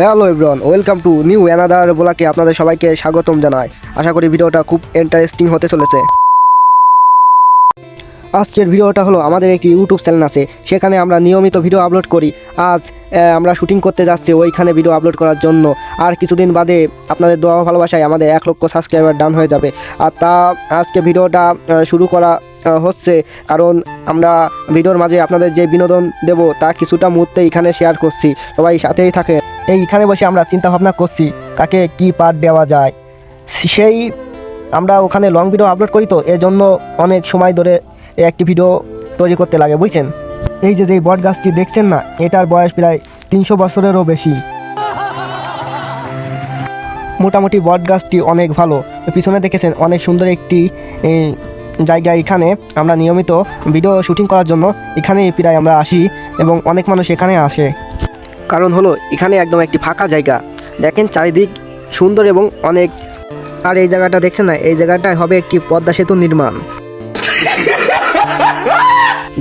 Hello everyone welcome to new another ব্লকে আপনাদের সবাইকে স্বাগতম জানাই। আশা করি ভিডিওটা খুব ইন্টারেস্টিং হতে চলেছে। আজকের ভিডিওটা হলো আমাদের একটি ইউটিউব চ্যানেল আছে, সেখানে আমরা নিয়মিত ভিডিও আপলোড করি। আজ আমরা শুটিং করতে যাচ্ছি ওইখানে ভিডিও আপলোড করার জন্য। আর কিছুদিন বাদে আপনাদের দোয়া ভালোবাসায় আমাদের এক লক্ষ সাবস্ক্রাইবার ডান হয়ে যাবে। আর তা, আজকে ভিডিওটা শুরু করা হচ্ছে কারণ আমরা ভিডিওর মাঝে আপনাদের যে বিনোদন দেব তা কিছুটা মুহূর্তে এখানে শেয়ার করছি। সবাই সাথেই থাকে এইখানে বসে আমরা চিন্তা ভাবনা করছি তাকে কি পার্ট দেওয়া যায়। সেই আমরা ওখানে লং ভিডিও আপলোড করি তো এজন্য অনেক সময় ধরে একটি ভিডিও তৈরি করতে লাগে বুঝছেন? এই যে যে বট গাছটি দেখছেন না এটার বয়স প্রায় তিনশো বছরেরও বেশি। মোটামুটি বট গাছটি অনেক ভালো। পিছনে দেখেছেন অনেক সুন্দর একটি এ, জায়গা এখানে। আমরা নিয়মিত ভিডিও শুটিং করার জন্য এখানেই প্রায় আমরা আসি এবং অনেক মানুষ এখানে আসে। কারণ হলো এখানে একদম একটি ফাঁকা জায়গা। দেখেন চারিদিক সুন্দর এবং অনেক আর এই জায়গাটা দেখছেন না? এই জায়গাটায় হবে একটি পদ্মা সেতু নির্মাণ।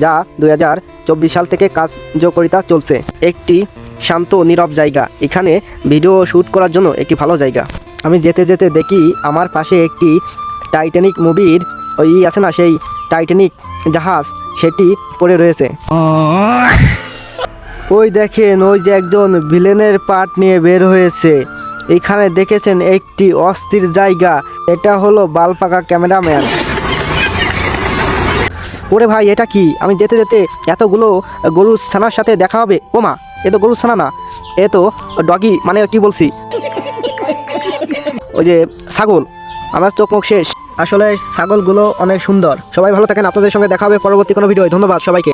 যা দুই হাজার চব্বিশ সাল থেকে কার্যকরিতা চলছে। একটি শান্ত, নীরব জায়গা। এখানে ভিডিও শ্যুট করার জন্য একটি ভালো জায়গা। আমি যেতে যেতে দেখি আমার পাশে একটি টাইটানিক মুভির ওই আছে না, সেই টাইটানিক জাহাজ, সেটি পড়ে রয়েছে। ওই দেখেন, ওই যে একজন ভিলেনের পার্ট নিয়ে বের হয়েছে। এখানে দেখেছেন একটি অস্থির জায়গা। এটা হলো বালপাকা ক্যামেরাম্যান। ওরে ভাই, এটা কি? আমি যেতে যেতে এতগুলো গরুর ছানার সাথে দেখা হবে? ও মা, এ তো গরুর ছানা না। এ তো ডগি মানে কি বলছি? ওই যে ছাগল, আমার চোখ মুখ শেষ। আসলে ছাগলগুলো অনেক সুন্দর। সবাই ভালো থাকেন, আপনাদের সঙ্গে দেখা হবে পরবর্তী কোনো ভিডিও ধন্যবাদ সবাইকে।